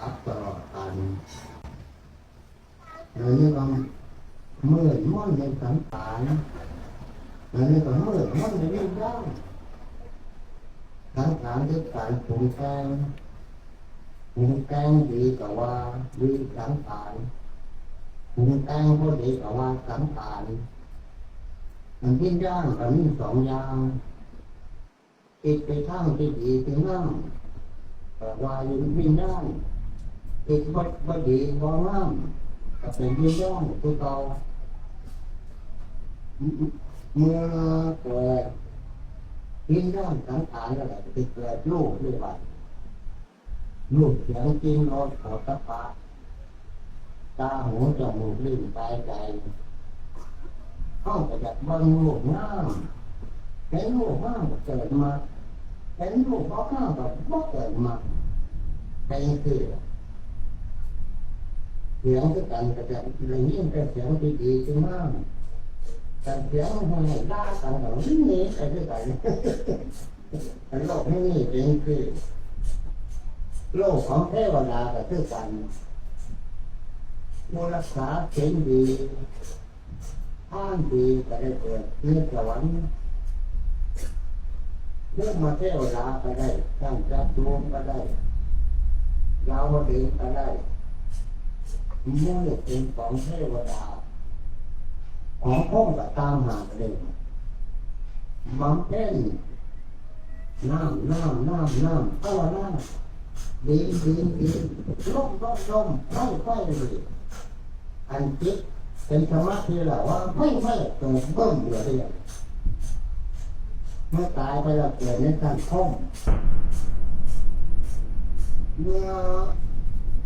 อัปตลอดกันแล้วนี่ก็มืดม่อนในสังขารแล้วนี่ก็มืดม่อนในวิญญาณสังขารคือการปรุงแต่งปรุงแต่งดีกว่าวิสังขารปรุงแต่งก็ดีกว่าสังขารมันวิญญาณก็มีสองอย่างคิดไปทางที่ดีที่งามแต่ว่ายู่วิญญาณ คิดบ่บ่ดีบ่งามก็เป็นวิญญาณคือเก่าเมื่อเกิดวิญญาณสังขารแล้วก็จะเกิดรูปด้วยว่ารูปเสียงจริงรสโผฏฐัพพะตาหูจมูกลิ้นกายใจเข้าไปจากบิ่งรูปงามเห็นรูปงามเกิดมาเห็นรูปเขาข้างกับบ่เกิดมาเป็นคือ สียงที่กันก็จะได้ยินแต่เสียงที่ดีที่มากแต่เสียงให้ด่ากันก็ไม่มีใครที่ไหนแต่โลกนี้เป็นคือโลกของเทวดาก็คือกันผู้รักษาเสียงดีท่านดีก็ได้เกิดในสวรรค์เรื่องมาเทวดาก็ได้ตั้งจัตุมก็ได้ยาวดีก็ได้ มื่อเป็นของเทวดา ของพ่องก็ตามหาเลยบำเพ็ญน้ำน้ำน้ำน้ำเอาน้ำดีดีดีลมลมลมไฟไฟเลยอันจิตเป็นธรรมะที่แหละว่าไม่ไม่เกิดเบิ่มเดียวเดียวเมื่อตายไปแล้วเกิดในการท่องเมื่อ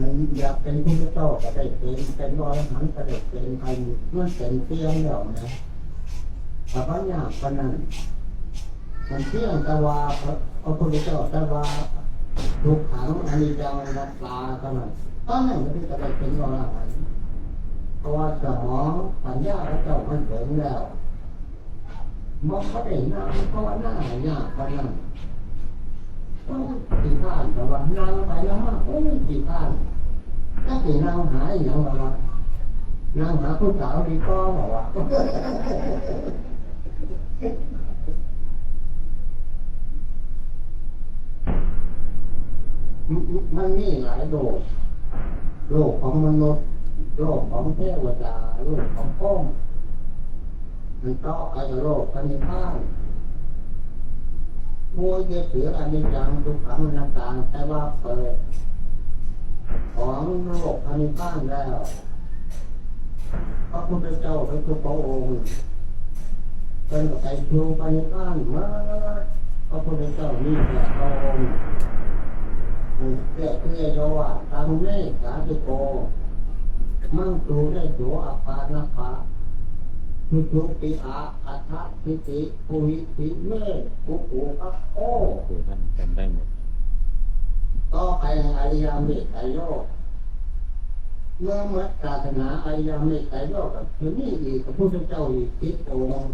มันอยากเป็นพระเจ้าก็ได้เป็นเป็นรอยหันก็ได้เป็นใครมันเป็นเตี้ยงแล้วนะแต่ปัญญาปานนั้นมันเที่ยงตะวาพระพุทธเจ้าตะวาทุกขังอันิจจังรัตตาเท่านั้นตอนนั้นก็ที่จะได้เป็นรอยหันเพราะว่าสมองปัญญาพระเจ้ามันถึงแล้วมันก็ได้นั่งก็ว่าหน้ายากปานนั้ นกี่ข้านแต่ว่านั่งไปแล้วมาโอ้ยกี่ข้านถ้ากี่นั่งหายอย่างแบบว่านั่งหาผู้สาวดีก็บอกว่ามันมีหลายโลกโลกของมนุษย์โลกของเทวดาโลกของพ้องมันก็ไอ้โลกพันิพพาน มัวจะเสืออนิจจังทุกขังอนัตตาแต่ว่าเปิด ของโลกอนิพพานแล้วพระพุทธเจ้าพระพุทธองค์เป็นกับไปชูปณิพพานมาพระพุทธเจ้ามีแต่พระองค์เรียกเรียกว่าตังเมสาธิโก มั่งตูได้โสอปานาภา ทุตุปิอาอัฏฐทิติปุหิติเมปุปุอะโอคือท่านจำได้หมดต่อไปอริยเมตไตรโลกเมื่อมัดศาสนาอริยเมตไตรโลกกับคือนี่อีกพระพุทธเจ้าอีกติดอง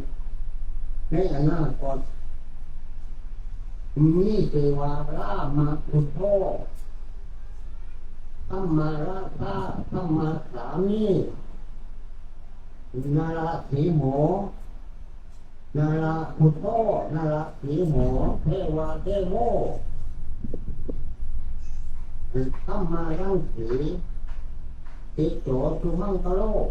ในอนาคตนี่คือวารามาพุทโธธรรมาราธาธรรมาสามี นาราสีโหนาราพุทโธนาราสีโหเทวาเทโมธรรมารังสีติโจทุมังกโลก